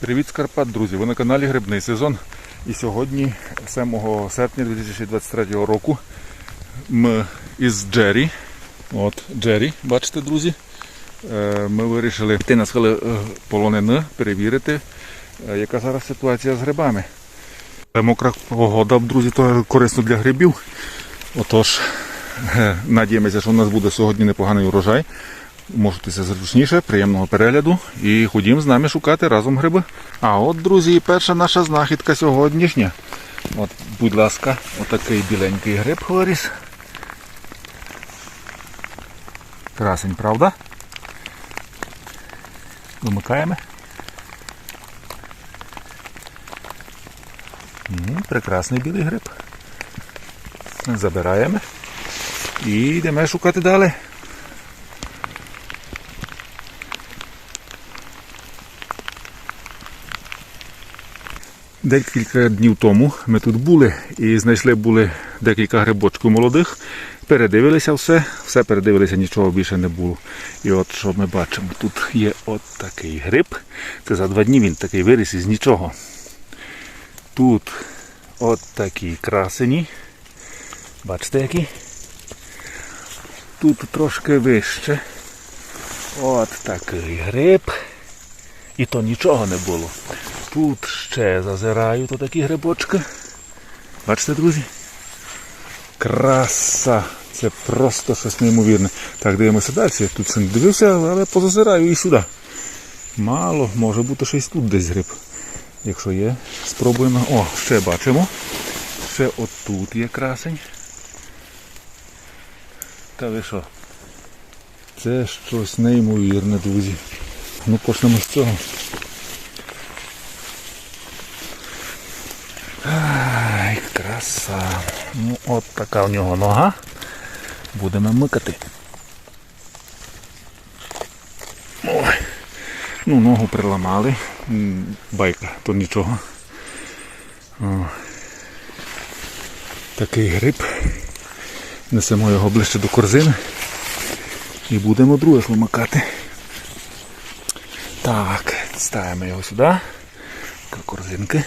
Привіт з Карпат, друзі! Ви на каналі Грибний сезон. І сьогодні, 7 серпня 2023 року, ми із Джері. От Джері, бачите, друзі. Е, Ми вирішили йти на схили е, полонини, перевірити, е, яка зараз ситуація з грибами. Мокра погода, друзі, то корисно для грибів. Отож, надіємося, що у нас буде сьогодні непоганий урожай. Можетеся зручніше, приємного перегляду і ходім з нами шукати разом гриби. А от, друзі, перша наша знахідка сьогоднішня. От, будь ласка, отакий біленький гриб виріс. Красень, правда? Вимикаємо. М, Прекрасний білий гриб. Забираємо. І йдемо шукати далі. Декілька днів тому ми тут були і знайшли були декілька грибочків молодих. Передивилися все, все передивилися, нічого більше не було. І от що ми бачимо, тут є от такий гриб. Це за два дні він такий виріс із нічого. Тут от такі красені. Бачите які? Тут трошки вище. От такий гриб. І то нічого не було. Тут ще зазираю, то такі грибочки. Бачите, друзі? Краса! Це просто щось неймовірне. Так, дивимося далі. Я тут ще не дивився, але позазираю і сюди. Мало, може бути щось тут десь гриб. Якщо є, спробуємо. О, ще бачимо. Ще отут є красень. Та ви що? Це щось неймовірне, друзі. Ну почнемо з цього. Краса. Ну, от така у нього нога. Будемо микати. Ой. Ну, ногу приламали. Байка, то нічого. О. Такий гриб. Несемо його ближче до корзини. І будемо друге сломакати. Так, ставимо його сюди. Корзинки.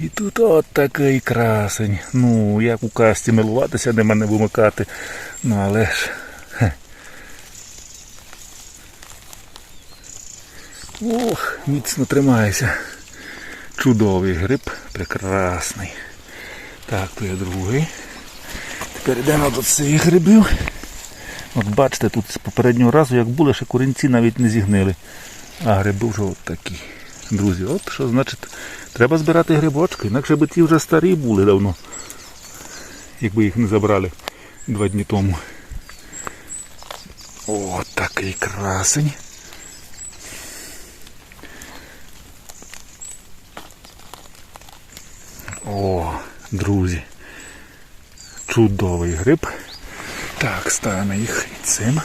І тут от такий красень. Ну, як у касті милуватися, де мене вимикати. Ну але ж. Ох, міцно тримається. Чудовий гриб, прекрасний. Так, то є другий. Тепер йдемо до цих грибів. От бачите, тут з попереднього разу, як були, ще корінці навіть не зігнили. А гриби вже от такі. Друзі, от що значить, треба збирати грибочки, інакше би ті вже старі були давно, якби їх не забрали два дні тому. О, такий красень. О, друзі. Чудовий гриб. Так, ставимо їх цим.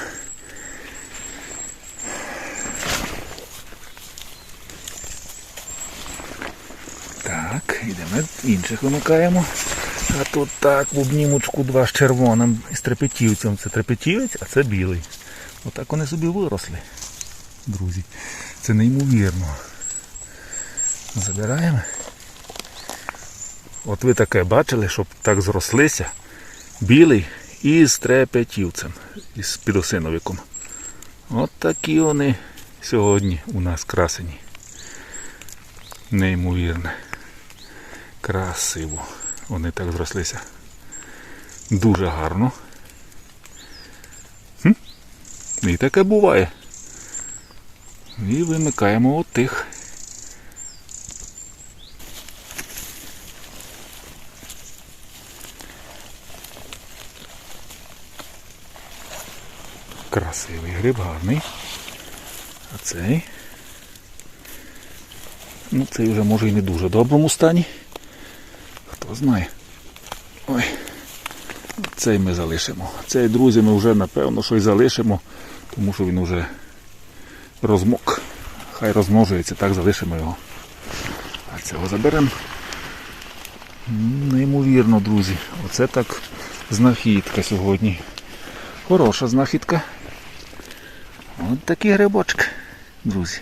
Так, йдемо інших вимикаємо. А тут так, в обнімочку два з червоним і з трепетівцем. Це трепетівець, а це білий. Отак вони собі виросли. Друзі. Це неймовірно. Забираємо. От ви таке бачили, щоб так зрослися. Білий і з трепетівцем, і з підосиновиком. От такі вони сьогодні у нас красені. Неймовірне. Красиво. Вони так зрослися. Дуже гарно. Хм? І таке буває. І вимикаємо отих. Красивий гриб, гарний. А цей. Ну, цей вже може і не дуже доброму стані. Хто знає. Ой. Цей ми залишимо. Цей, друзі, ми вже напевно що й залишимо, тому що він вже розмок. Хай розмножується, так залишимо його. А цього заберемо. Неймовірно, друзі. Оце так знахідка сьогодні. Хороша знахідка. От такі грибочки, друзі.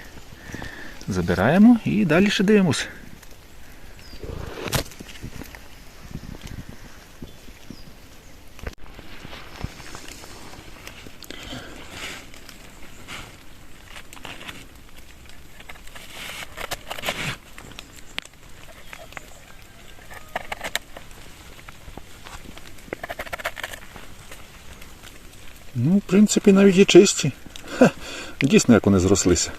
Забираємо і далі ще дивимось. Ну, в принципі, навіть і чисті. Ха, дійсно, як вони зрослися.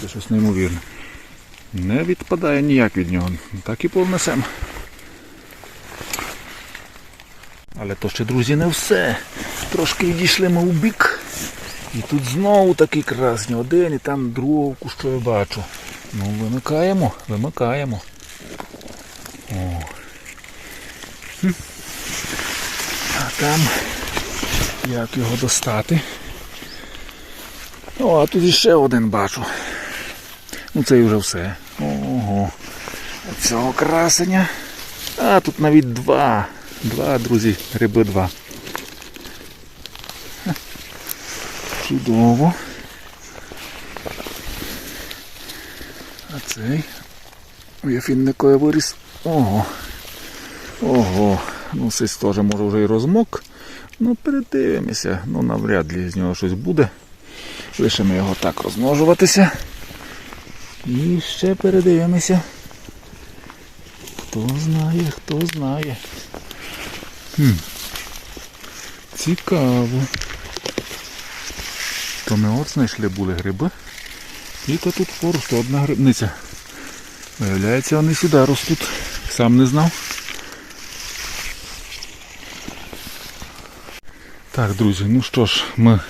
Це щось неймовірне. Не відпадає ніяк від нього. Так і повнесемо. Але то ще, друзі, не все. Трошки відійшли ми у бік. І тут знову такий красний один і там другого що я бачу. Ну, вимикаємо, вимикаємо. О. А там як його достати? О, а тут іще один бачу. Ну це і вже все. Ого. Цього красення. А тут навіть два. Два, друзі, гриби два. Чудово. А цей. Яфінникою виріс. Ого. Ого. Ну, сись теж може вже і розмок. Ну, передивимося. Ну, навряд ли з нього щось буде. Лишимо його так розмножуватися. І ще передивимося. Хто знає, хто знає. Хм. Цікаво. То ми от знайшли були гриби. І то тут поруч то одна грибниця. Виявляється, вони сюди ростуть. Сам не знав. Так, друзі, ну що ж, ми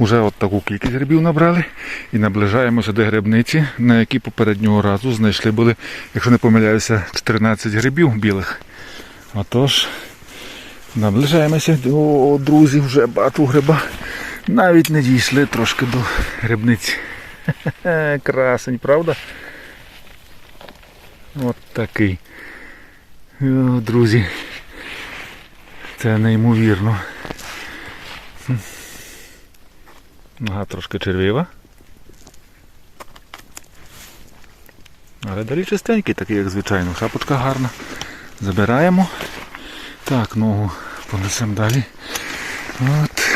вже от таку кількість грибів набрали і наближаємося до грибниці, на якій попереднього разу знайшли були, якщо не помиляюся, 14 грибів білих. Отож, наближаємося до друзів, вже бачу гриба. Навіть не дійшли трошки до грибниці. Хе-хе, Красень, правда? От такий. О, друзі. Це неймовірно. Нога трошки червива. Але далі чистенький, такий, як звичайно. Шапочка гарна. Забираємо. Так, ногу понесемо далі. От.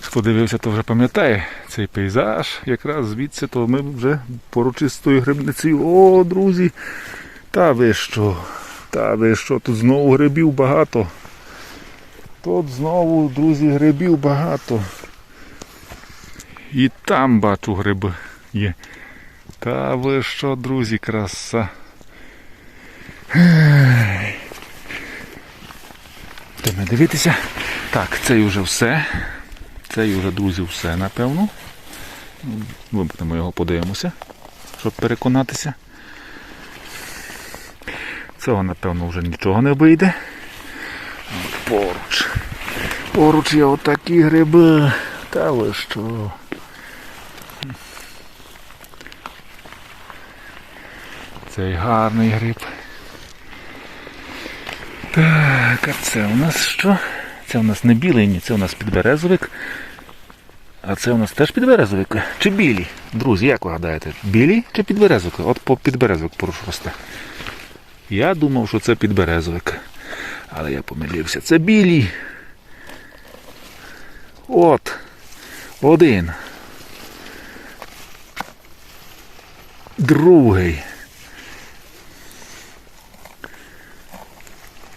Хто то вже пам'ятає цей пейзаж. Якраз звідси, то ми вже поруч із тою грибницею. О, друзі! Та ви що? Та ви що? Тут знову грибів багато. Тут знову, друзі, грибів багато. І там бачу гриби є. Та ви що, друзі, краса. Будемо дивитися. Так, це вже все. Це вже, друзі, все, напевно. Вимкнемо його, подивимося, щоб переконатися. Цього, напевно, вже нічого не вийде. Поруч. Поруч є отакі гриби. Та ви що? Цей гарний гриб. Так, а це у нас що? Це у нас не білий, ні, це у нас підберезовик. А це у нас теж підберезовик. Чи білі? Друзі, як ви гадаєте? Білі чи підберезовик? От по підберезовик поруч росте. Я думав, що це підберезовик. Але я помилився. Це білі. От. Один. Другий.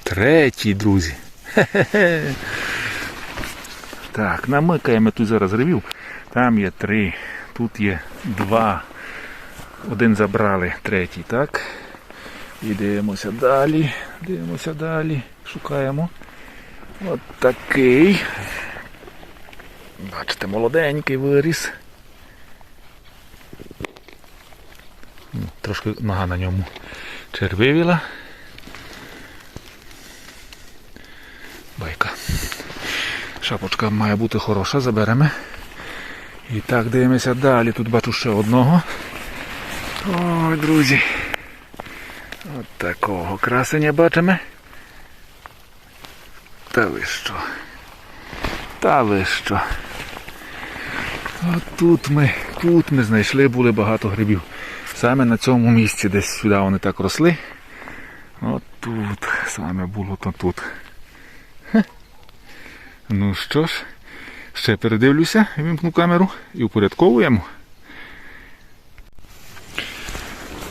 Третій, друзі. Хе-хе-хе. Так, намикаємо тут зараз ревів. Там є три, тут є два. Один забрали, третій, так. І дивимося далі. Дивимося далі. Шукаємо. От такий. Бачите, молоденький виріс. Ну, Трошки нога на ньому червивіла. Байка. Шапочка має бути хороша, заберемо. І так дивимося далі. Тут бачу ще одного. Ой, друзі. Такого красення бачимо. Та ви що? Та ви що? От тут ми тут ми знайшли були багато грибів. Саме на цьому місці, десь сюди вони так росли. От тут саме було то тут. Хе. Ну що ж, ще передивлюся, вимкну камеру і упорядковуємо.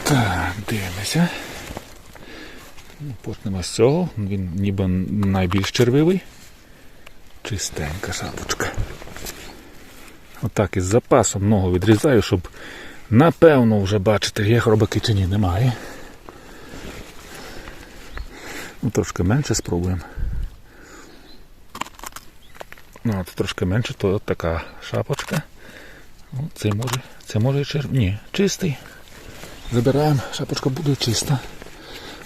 Так, дивимося. Ну, Почнемо з цього. Він ніби найбільш червивий. Чистенька шапочка. Отак із запасом ногу відрізаю, щоб напевно вже бачити, є хробаки чи ні, немає. Ну, трошки менше спробуємо. Ну, от трошки менше, то от така шапочка. Це може, це може черв... Ні, чистий. Забираємо, шапочка буде чиста.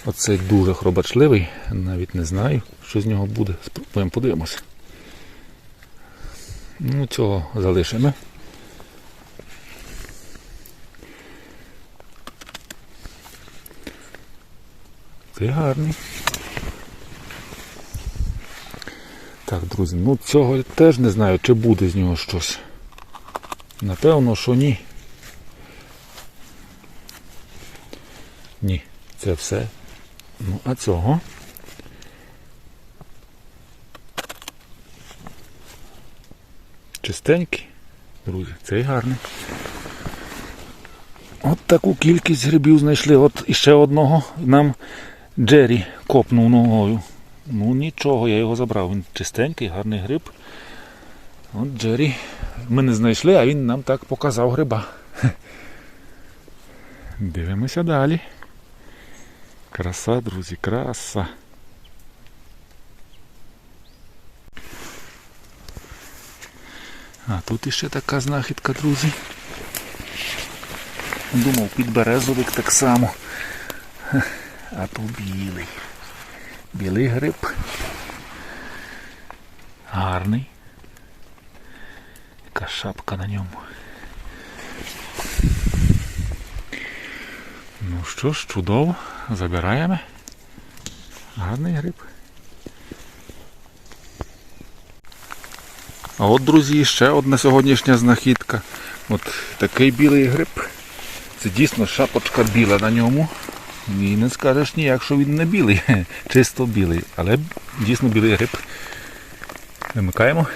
Оцей дуже хробачливий, навіть не знаю, що з нього буде. Спробуємо подивимося. Ну, цього залишимо. Це гарний. Так, друзі, ну цього я теж не знаю, чи буде з нього щось. Напевно, що ні. Ні, це все. Ну, а цього? Чистенький, друзі, цей гарний. От таку кількість грибів знайшли. От іще одного нам Джері копнув ногою. Ну нічого, я його забрав. Він чистенький, гарний гриб. От Джері. Ми не знайшли, а він нам так показав гриба. Дивимося далі. Краса, друзі, краса. А тут іще така знахідка, друзі. Думав, підберезовик так само. А то білий. Білий гриб. Гарний. Яка шапка на ньому. Ну що ж, чудово. Забираємо. Гарний гриб. А от, друзі, ще одна сьогоднішня знахідка. От такий білий гриб. Це дійсно шапочка біла на ньому. І не скажеш ніяк, що він не білий, чисто білий, але дійсно білий гриб. Вимикаємо.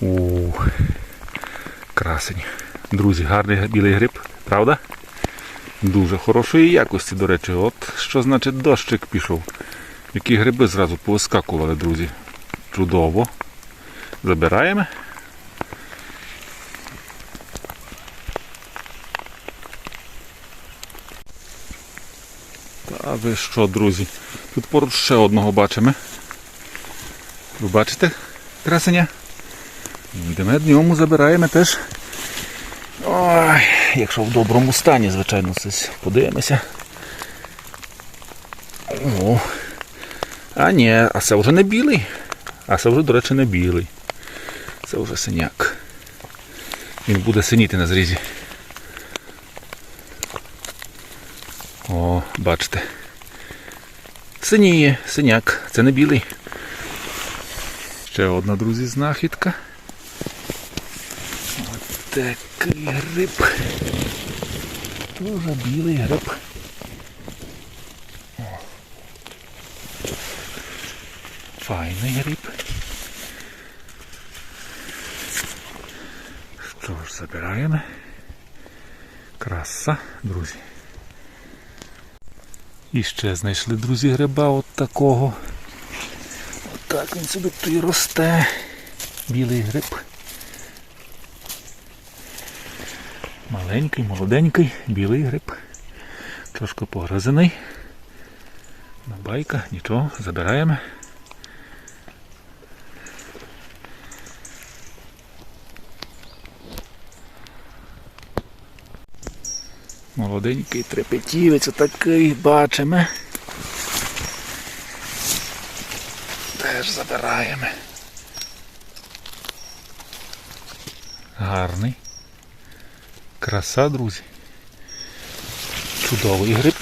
У красень. Друзі, гарний білий гриб, правда? Дуже хорошої якості, до речі. От що значить дощик пішов. Які гриби зразу повискакували, друзі. Чудово. Забираємо. Та ви що, друзі? Тут поруч ще одного бачимо. Ви бачите красення? Йдемо днем, забираємо теж. Ой, якщо в доброму стані, звичайно, щось подивимося. О. А ні, а це вже не білий. А це вже, до речі, не білий. Це вже синяк. Він буде синіти на зрізі. О, бачите. Синіє, синяк. Це не білий. Ще одна, друзі, знахідка. От такий гриб. Дуже білий гриб. Файний гриб. Що ж, забираємо. Краса, друзі. І ще знайшли, друзі, гриба от такого. Отак він собі тут і росте. Білий гриб. Маленький, молоденький, білий гриб. Трошки погрозений. Байка, нічого, забираємо. Молоденький трепетівець отакий бачимо. Теж забираємо. Гарний. Краса, друзі. Чудовий гриб.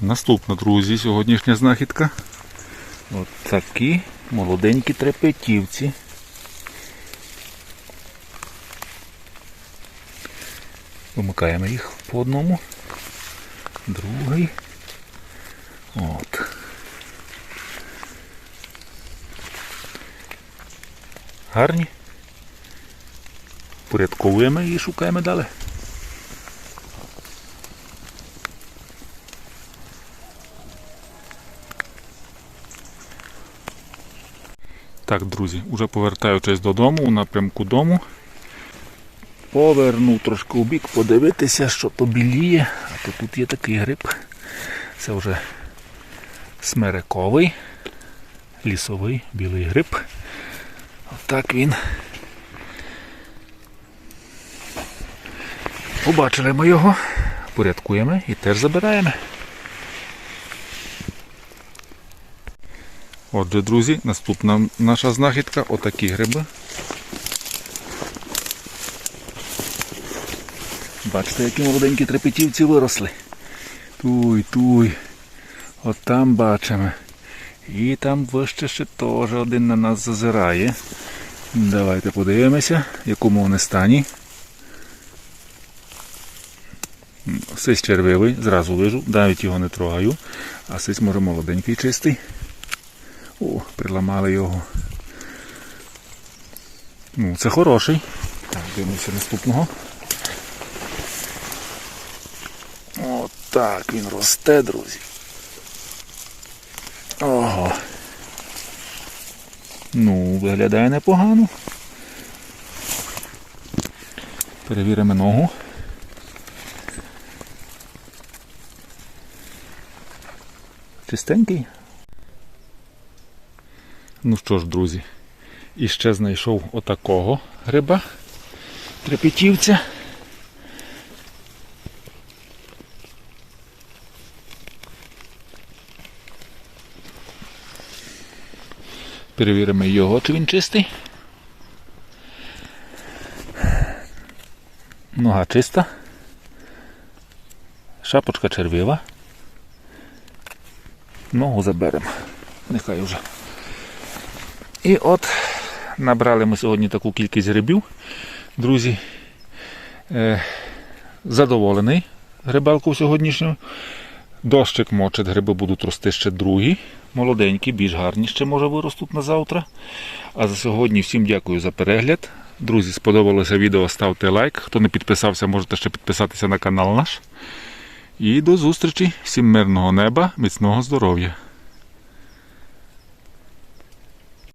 Наступна, друзі, сьогоднішня знахідка. От такі молоденькі трепетівці. Вимикаємо їх по одному. Другий. Гарні. Порядковуємо і шукаємо далі. Так, друзі, уже повертаючись додому, у напрямку дому. Повернув трошки у бік, подивитися, що то біліє. А то тут є такий гриб. Це вже смерековий, лісовий білий гриб. Отак він. Побачили ми його, порядкуємо і теж забираємо. Отже, друзі, наступна наша знахідка отакі гриби. Бачите, які молоденькі трепетівці виросли. Туй, туй. От там бачимо. І там вище ще теж один на нас зазирає. Давайте подивимося, якому вони стані. Сись червивий, зразу лижу, навіть його не трогаю, а сись може молоденький чистий. О, приламали його. Ну, це хороший. Так, дивимося наступного. От так він росте, друзі. Ого. Ну, виглядає непогано. Перевіримо ногу. Чистенький. Ну що ж, друзі, і ще знайшов отакого гриба трепетівця. Перевіримо його, чи він чистий. Нога чиста. Шапочка червива. Ногу заберемо. Нехай уже. І от набрали ми сьогодні таку кількість грибів. Друзі, е, задоволений грибалку сьогоднішньою. Дощик мочить, гриби будуть рости ще другі. Молоденькі, більш гарні ще може виростуть на завтра. А за сьогодні всім дякую за перегляд. Друзі, сподобалося відео, ставте лайк. Хто не підписався, можете ще підписатися на канал наш. І до зустрічі. Всім мирного неба, міцного здоров'я.